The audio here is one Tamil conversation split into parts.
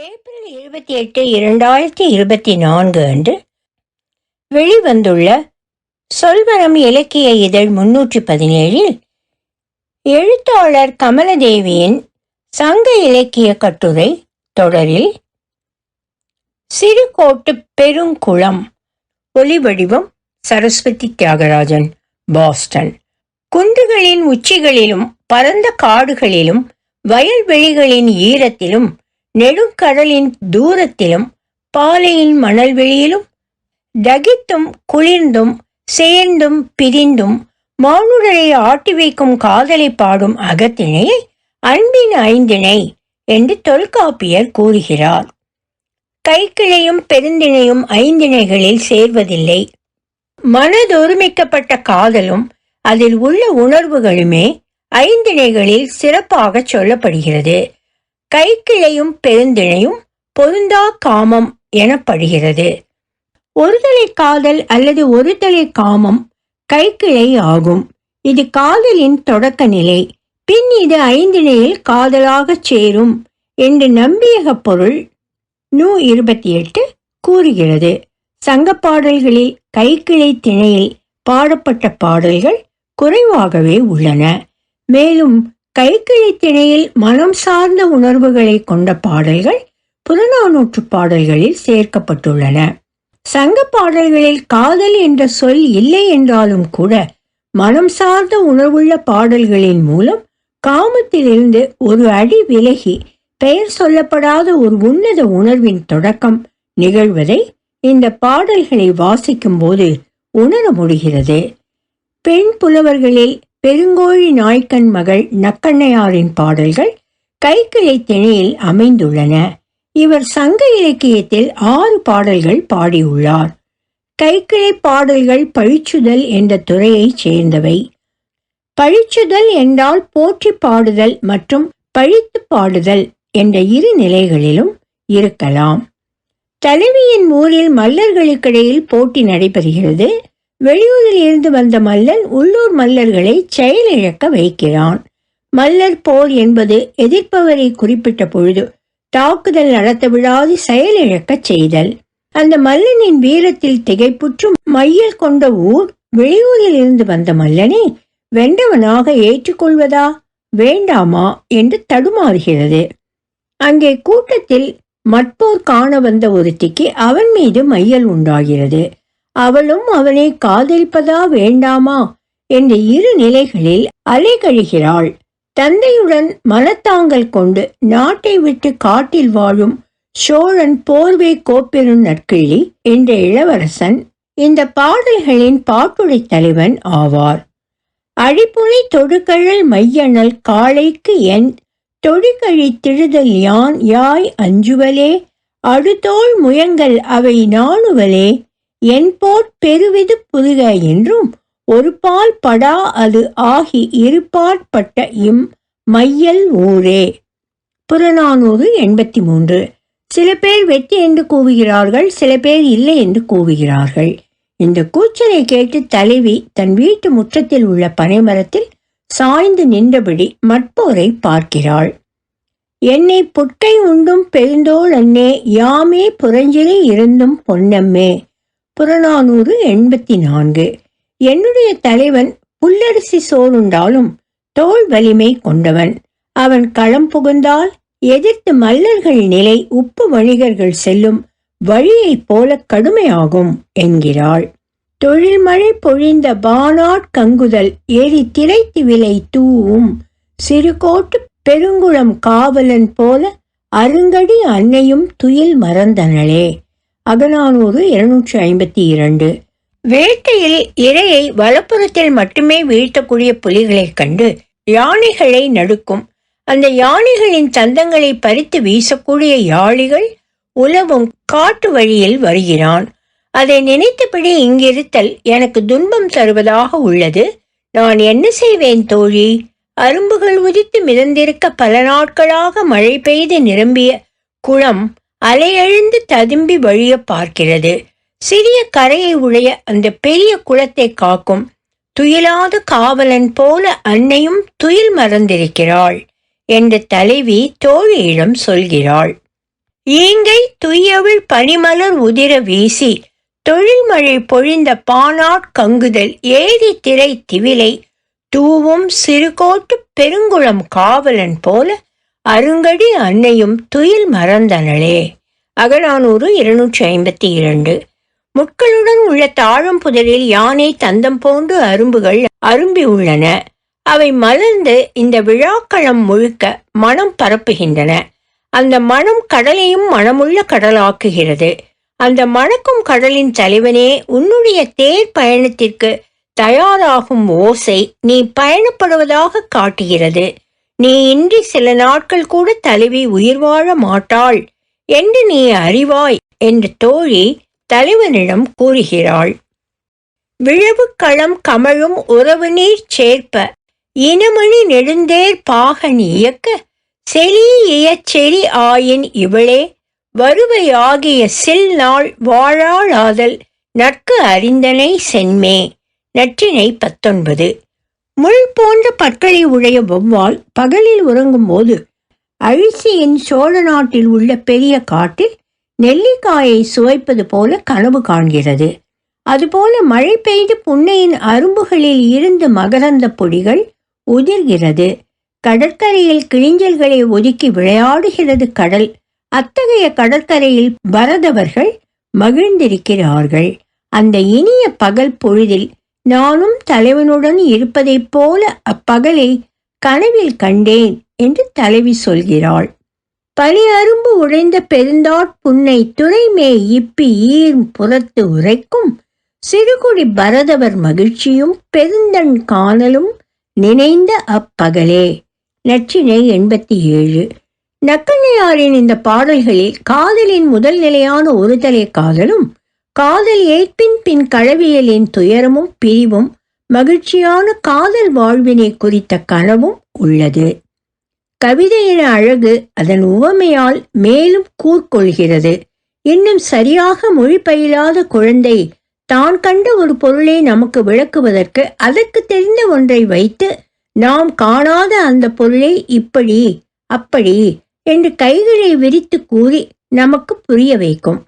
ஏப்ரல் இருபத்தி எட்டு இரண்டாயிரத்தி இருபத்தி நான்கு அன்று வெளிவந்துள்ள சொல்வரம் இலக்கிய இதழ் முன்னூற்றி பதினேழில் எழுத்தாளர் கமலதேவியின் சங்க இலக்கிய கட்டுரை தொடரில் சிறுகோட்டு பெருங்குளம் ஒலிவடிவம் சரஸ்வதி தியாகராஜன் பாஸ்டன். குன்றுகளின் உச்சிகளிலும் பரந்த காடுகளிலும் வயல்வெளிகளின் ஈரத்திலும் நெடுங்கடலின் தூரத்திலும் பாலையின் மணல்வெளியிலும் தகித்தும் குளிர்ந்தும் சேர்ந்தும் பிரிந்தும் மானுடரை ஆட்டி வைக்கும் காதலை பாடும் அகத்திணையை அன்பின் ஐந்திணை என்று தொல்காப்பியர் கூறுகிறார். கைக்கிளையும் பெருந்திணையும் ஐந்திணைகளில் சேர்வதில்லை. மனதொருமிக்கப்பட்ட காதலும் அதில் உள்ள உணர்வுகளுமே ஐந்திணைகளில் சிறப்பாக சொல்லப்படுகிறது. கைக்கிளையும் பெருந்திணையும் பொருந்தா காமம் எனப்படுகிறது. ஒருதலை காதல் அல்லது ஒருதலை காமம் கைக்கிளை ஆகும். இது காதலின் தொடக்க நிலை. பின் இது ஐந்திணையில் காதலாகச் சேரும் என்று நம்பியக பொருள் நூ இருபத்தி எட்டு கூறுகிறது. சங்க பாடல்களில் கைக்கிளை திணையில் பாடப்பட்ட பாடல்கள் குறைவாகவே உள்ளன. மேலும் கைக்கிளை திணையில் மனம் சார்ந்த உணர்வுகளை கொண்ட பாடல்கள் புறநானூற்று பாடல்களில் சேர்க்கப்பட்டுள்ளன. சங்க பாடல்களில் காதல் என்ற சொல் இல்லை என்றாலும் கூட மனம் சார்ந்த உணர்வுள்ள பாடல்களின் மூலம் காமத்திலிருந்து ஒரு அடி விலகி பெயர் சொல்லப்படாத ஒரு உன்னத உணர்வின் தொடக்கம் நிகழ்வதை இந்த பாடல்களை வாசிக்கும் போது உணர முடிகிறது. பெண் புலவர்களில் பெருங்கோழி நாய்க்கன் மகள் நக்கண்ணையாரின் பாடல்கள் கைக்கிளை திணையில் அமைந்துள்ளன. இவர் சங்க இலக்கியத்தில் ஆறு பாடல்கள் பாடியுள்ளார். கைக்கிளை பாடல்கள் பழிச்சுதல் என்ற துறையைச் சேர்ந்தவை. பழிச்சுதல் என்றால் போற்றி பாடுதல் மற்றும் பழித்து பாடுதல் என்ற இரு நிலைகளிலும் இருக்கலாம். தலைவியின் ஊரில் மல்லர்களுக்கிடையில் போட்டி நடைபெறுகிறது. வெளியூரில் இருந்து வந்த மல்லன் உள்ளூர் மல்லர்களை செயலிழக்க வைக்கிறான். மல்லர் போர் என்பது எதிர்ப்பவரை குறிப்பிட்ட பொழுது தாக்குதல் நடத்த விடாது செயலிழக்கச் செய்தல். அந்த மல்லனின் வீரத்தில் திகைப்புற்றும் மையல் கொண்ட ஊர் வெளியூரில் இருந்து வந்த மல்லனை வெண்டவனாக ஏற்றுக்கொள்வதா வேண்டாமா என்று தடுமாறுகிறது. அங்கே கூட்டத்தில் மட்போர் காண வந்த ஒருத்திக்கு அவன் மீது மையல் உண்டாகிறது. அவளும் அவனை காதலிப்பதா வேண்டாமா என்ற இரு நிலைகளில் அலைகழிகிறாள். தந்தையுடன் மனத்தாங்கல் கொண்டு நாட்டை விட்டு காட்டில் வாழும் சோழன் போர்வை கோப்பெரும் நற்கிள்ளி என்ற இளவரசன் இந்த பாடல்களின் பாட்டுடை தலைவன் ஆவார். அழிப்புனை தொடுகழல் மையனல் காளைக்கு என் தொடுக்கழி திழுதல் யான் யாய் அஞ்சுவலே அடுத்தோள் முயங்கள் அவை நாணுவலே என்போர் பெருவிது புதுக என்றும் ஒரு பால் படா அது ஆகி இருப்பாற்பட்ட இம் மையல் ஊரே. புறநானூறு எண்பத்தி மூன்று சில பேர் வெற்றி என்று கூவுகிறார்கள் சில பேர் இல்லை என்று கூவுகிறார்கள். இந்த கூச்சலை கேட்டு தலைவி தன் வீட்டு முற்றத்தில் உள்ள பனைமரத்தில் சாய்ந்து நின்றபடி மட்போரை பார்க்கிறாள். என்னை புட்கை உண்டும் பெருந்தோள் அன்னே யாமே புரஞ்சிலே இருந்தும் பொன்னம்மே. புறநானூறு எண்பத்தி நான்கு என்னுடைய தலைவன் புல்லரிசி சோறுண்டாலும் தோல் வலிமை கொண்டவன். அவன் களம் புகுந்தால் எதிர்த்து மல்லர்கள் நிலை உப்பு வணிகர்கள் செல்லும் வழியைப் போல கடுமையாகும் என்கிறாள். தொழில்மழை பொழிந்த பானாட் கங்குதல் ஏறி திரைத்து விலை தூவும் சிறுகோட்டு பெருங்குளம் காவலன் போல அருங்கடி அன்னையும் துயில் மறந்தனளே. அகநானூறு இருநூற்றி ஐம்பத்தி இரண்டு. வேட்டையில் இரையை வலப்புறத்தில் மட்டுமே வீழ்த்தக்கூடிய புலிகளைக் கண்டு யானைகளை நடுக்கும். அந்த யானைகளின் தந்தங்களை பறித்து வீசக்கூடிய யாழிகள் உலவும் காட்டு வழியில் வருகிறான். அதை நினைத்தபடி இங்கிருத்தல் எனக்கு துன்பம் தருவதாக உள்ளது. நான் என்ன செய்வேன் தோழி? அரும்புகள் உதித்து மிதந்திருக்க பல நாட்களாக மழை பெய்து நிரம்பிய குளம் அலையெழுந்து ததும்பி வழிய பார்க்கிறது. சிறிய கரையை உடைய அந்த பெரிய குளத்தை காக்கும் துயிலாத காவலன் போல அன்னையும் துயில் மறந்திருக்கிறாள் என்று தலைவி தோழியிடம் சொல்கிறாள். ஈங்கை துய்யவிழ் பனிமலர் உதிர வீசி தொழில்மழை பொழிந்த பானாட்கங்குதல் ஏரி திரை திவிலை தூவும் சிறுகோட்டு பெருங்குளம் காவலன் போல அருங்கடி அன்னையும் துயில் மறந்தனளே. அகநானூறு இருநூற்றி ஐம்பத்தி இரண்டு. முட்களுடன் உள்ள தாழம் புதரில் யானை தந்தம் போன்று அரும்புகள் அரும்பி உள்ளன. அவை மலர்ந்து இந்த விழாக்களம் முழுக்க மனம் பரப்புகின்றன. அந்த மனம் கடலையும் மனமுள்ள கடலாக்குகிறது. அந்த மணக்கும் கடலின் தலைவனே உன்னுடைய தேர் பயணத்திற்கு தயாராகும் ஓசை நீ பயணப்படுவதாக காட்டுகிறது. நீ இன்றி சில நாட்கள் கூட தலைவி உயிர் வாழ மாட்டாள். என்று நீ அறிவாய் என்று தோழி தலைவனிடம் கூறுகிறாள். விழவுக்களம் கமழும் உறவு நீர் சேர்ப்ப. இனமணி நெடுந்தேர் பாகன் இயக்க. செலி இயச்செறி ஆயின் இவளே. வருவையாகிய சில் நாள் வாழாளாதல். நற்கு அறிந்தனை சென்மே. நற்றினை பத்தொன்பது. முள் போன்ற பற்களை உடைய வௌவால் பகலில் உறங்கும் போது அழிசியின் சோழ நாட்டில் உள்ள பெரிய காட்டில் நெல்லிக்காயை சுவைப்பது போல கனவு காண்கிறது. அதுபோல மழை பெய்து புன்னையின் அரும்புகளில் இருந்து மகரந்த பொடிகள் உதிர்கிறது. கடற்கரையில் கிழிஞ்சல்களை ஒதுக்கி விளையாடுகிறது கடல். அத்தகைய கடற்கரையில் பரதவர்கள் மகிழ்ந்திருக்கிறார்கள். அந்த இனிய பகல் பொழுதில் நானும் தலைவனுடன் இருப்பதைப் போல அப்பகலை கனவில் கண்டேன் என்று தலைவி சொல்கிறாள். பனி அரும்பு உடைந்த பெருந்தாட்புன்னை துறைமே இப்பி ஈரும் புறத்து உரைக்கும் சிறுகுடி பரதவர் மகிழ்ச்சியும் பெருந்தன் காணலும் நினைந்த அப்பகலே. நச்சினை எண்பத்தி ஏழு. நக்கண்ணையாரின் இந்த பாடல்களில் காதலின் முதல் நிலையான ஒருதலை காதலும் காதல் ஏற்பின் பின் கழவியலின் துயரமும் பிரிவும் மகிழ்ச்சியான காதல் வாழ்வினை குறித்த கனவும் உள்ளது. கவிதையின் அழகு அதன் உவமையால் மேலும் கூர்கொள்கிறது. இன்னும் சரியாக மொழி பயிலாத குழந்தை தான் கண்ட ஒரு பொருளை நமக்கு விளக்குவதற்கு அதற்கு தெரிந்த ஒன்றை வைத்து நாம் காணாத அந்த பொருளை இப்படி அப்படி என்று கைகளை விரித்து கூறி நமக்கு புரிய வைக்கும்.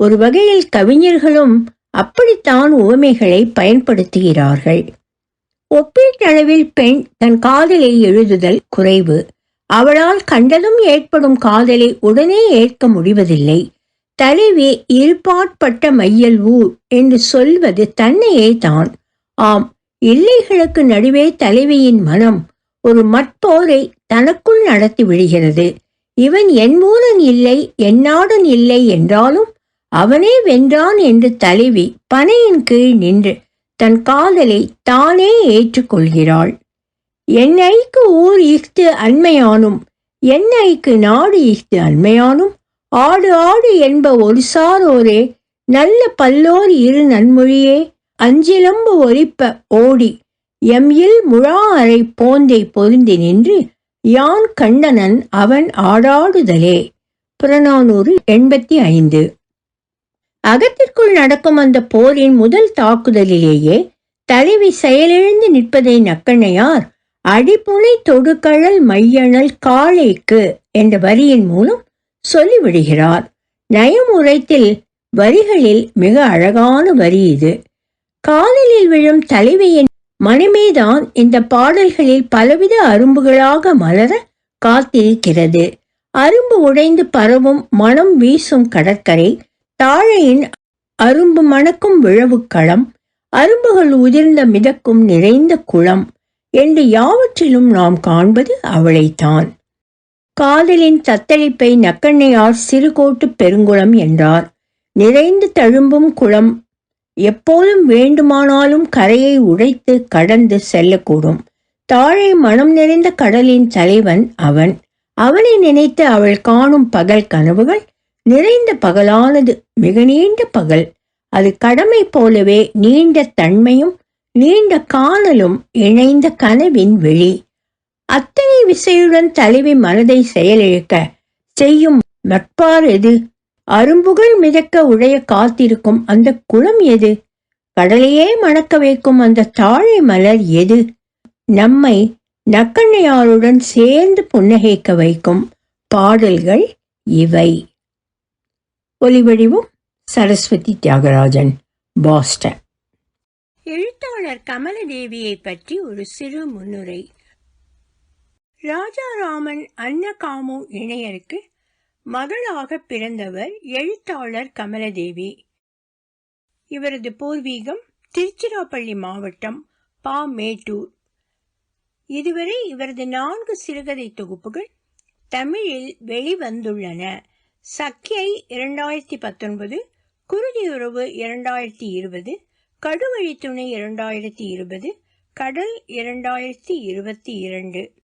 ஒரு வகையில் கவிஞர்களும் அப்படித்தான் உவமைகளை பயன்படுத்துகிறார்கள். ஒப்பீட்டளவில் பெண் தன் காதலை எழுதுதல் குறைவு. அவளால் கண்டதும் ஏற்படும் காதலை உடனே ஏற்க முடிவதில்லை. தலைவி இருப்பாட்பட்ட மையல் ஊர் என்று சொல்வது தன்னையே தான். ஆம் இல்லைகளுக்கு நடுவே தலைவியின் மனம் ஒரு மட்போரை தனக்குள் நடத்தி விடுகிறது. இவன் என் மூலன் இல்லை என்னாடன் இல்லை என்றாலும் அவனே வென்றான் என்று தலைவி பனையின் கீழ் நின்று தன் காதலை தானே ஏற்றுக்கொள்கிறாள். என்னைக்கு ஊர் இஃது அண்மையானும் என்னைக்கு நாடு இஃது அண்மையானும் ஆடு ஆடு என்ப ஒரு சாரோரே நல்ல பல்லோர் இரு நன்மொழியே அஞ்சிலம்பு ஒரிப்ப ஓடி எம் இல் முழா அறை போந்தை பொருந்தி நின்று யான் கண்டனன் அவன் ஆடாடுதலே. புறநானூறு எண்பத்தி ஐந்து. அகத்திற்குள் நடக்கும் அந்த போரின் முதல் தாக்குதலிலேயே தலைவி செயலிழந்து நிற்பதை நக்கண்ணையார் அடிப்புனை தொடுக்கழல் மையணல் காளைக்கு என்ற வரியின் மூலம் சொல்லிவிடுகிறார். நயம் வரிகளில் மிக அழகான வரி இது. காதலில் விழும் தலைவியின் மனமேதான் இந்த பாடல்களில் பலவித அரும்புகளாக மலர காத்திருக்கிறது. அரும்பு உடைந்து பரவும் மனம் வீசும் கடற்கரை தாழையின் அரும்பு மணக்கும் விழவுக்களம் அரும்புகள் உதிர்ந்த மிதக்கும் நிறைந்த குளம் என்று யாவற்றிலும் நாம் காண்பது அவளைத்தான். காதலின் தத்தளிப்பை நக்கண்ணையார் சிறுகோட்டு பெருங்குளம் என்றார். நிறைந்து தழும்பும் குளம் எப்போதும் வேண்டுமானாலும் கரையை உடைத்து கடந்து செல்லக்கூடும். தாழை மனம் நிறைந்த கடலின் தலைவன் அவன். அவனை நினைத்து அவள் காணும் பகல் கனவுகள் நிறைந்த பகலானது மிக நீண்ட பகல். அது கடமை போலவே நீண்ட தன்மையும் நீண்ட காணலும் இணைந்த கனவின் வெளி. அத்தனை விசையுடன் தலைவி மனதை செயலிழக்க செய்யும் நட்பார் எது? அரும்புகள் மிதக்க உடைய காத்திருக்கும் அந்த குளம் எது? கடலையே மணக்க வைக்கும் அந்த தாழை மலர் எது? நம்மை நக்கண்ணையாருடன் சேர்ந்து புன்னகைக்க வைக்கும் பாடல்கள் இவை. ஒலிவடிவும் சரஸ்வதி தியாகராஜன் பாஸ்டன். எழுத்தாளர் கமலதேவியை பற்றி ஒரு சிறு முன்னுரை. ராஜாராமன் அன்னகாமு இணையருக்கு மகளாக பிறந்தவர் எழுத்தாளர் கமலதேவி. இவரது பூர்வீகம் திருச்சிராப்பள்ளி மாவட்டம் பா மேட்டூர் இதுவரை இவரது நான்கு சிறுகதை தொகுப்புகள் தமிழில் வெளிவந்துள்ளன. சக்கியை இரண்டாயிரத்தி பத்தொன்பது குருதியுறவு இரண்டாயிரத்தி இருபது கடுவழி துணை இரண்டாயிரத்தி இருபது கடல் இரண்டாயிரத்தி இருபத்தி இரண்டு.